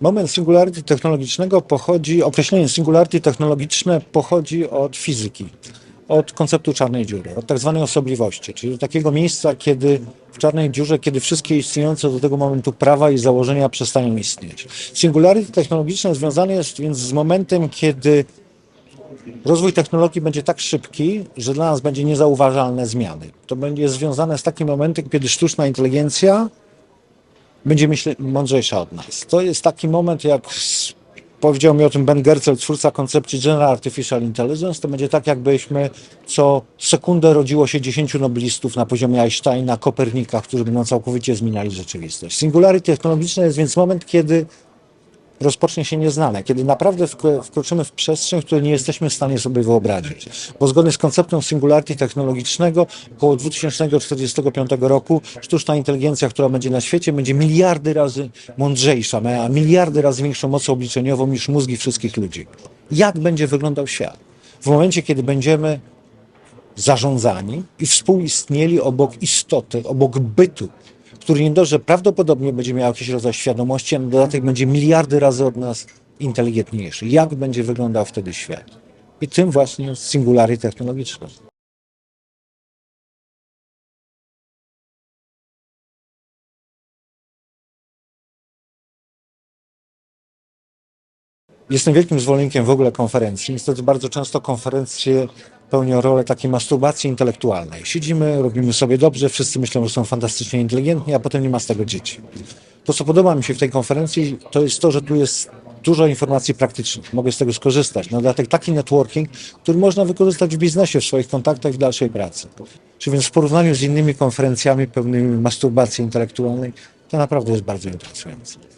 Moment singularity technologicznego pochodzi, określenie singularity technologiczne pochodzi od fizyki, od konceptu czarnej dziury, od tak zwanej osobliwości, czyli takiego miejsca, kiedy w czarnej dziurze, kiedy wszystkie istniejące do tego momentu prawa i założenia przestają istnieć. Singularity technologiczne związane jest więc z momentem, kiedy rozwój technologii będzie tak szybki, że dla nas będzie niezauważalne zmiany. To będzie związane z takim momentem, kiedy sztuczna inteligencja będzie myśleć mądrzejsza od nas. To jest taki moment, jak powiedział mi o tym Ben Gercel, twórca koncepcji General Artificial Intelligence, to będzie tak, jakbyśmy co sekundę rodziło się 10 noblistów na poziomie Einsteina, Kopernika, którzy będą całkowicie zmieniali rzeczywistość. Singularity technologiczne jest więc moment, kiedy rozpocznie się nieznane, kiedy naprawdę wkro- wkroczymy w przestrzeń, której nie jesteśmy w stanie sobie wyobrazić. Bo zgodnie z konceptem singularity technologicznego około 2045 roku sztuczna inteligencja, która będzie na świecie, będzie miliardy razy mądrzejsza, miała miliardy razy większą moc obliczeniową niż mózgi wszystkich ludzi. Jak będzie wyglądał świat? W momencie, kiedy będziemy zarządzani i współistnieli obok istoty, obok bytu, który nie dość, że prawdopodobnie będzie miał jakiś rodzaj świadomości, a na dodatek będzie miliardy razy od nas inteligentniejszy. Jak będzie wyglądał wtedy świat? I tym właśnie jest singulary technologiczne. Jestem wielkim zwolennikiem w ogóle konferencji. Niestety bardzo często konferencje pełnią rolę takiej masturbacji intelektualnej. Siedzimy, robimy sobie dobrze, wszyscy myślą, że są fantastycznie inteligentni, a potem nie ma z tego dzieci. To, co podoba mi się w tej konferencji, to jest to, że tu jest dużo informacji praktycznych. Mogę z tego skorzystać. Na dodatek taki networking, który można wykorzystać w biznesie, w swoich kontaktach, w dalszej pracy. Czy więc w porównaniu z innymi konferencjami pełnymi masturbacji intelektualnej, to naprawdę jest bardzo interesujące.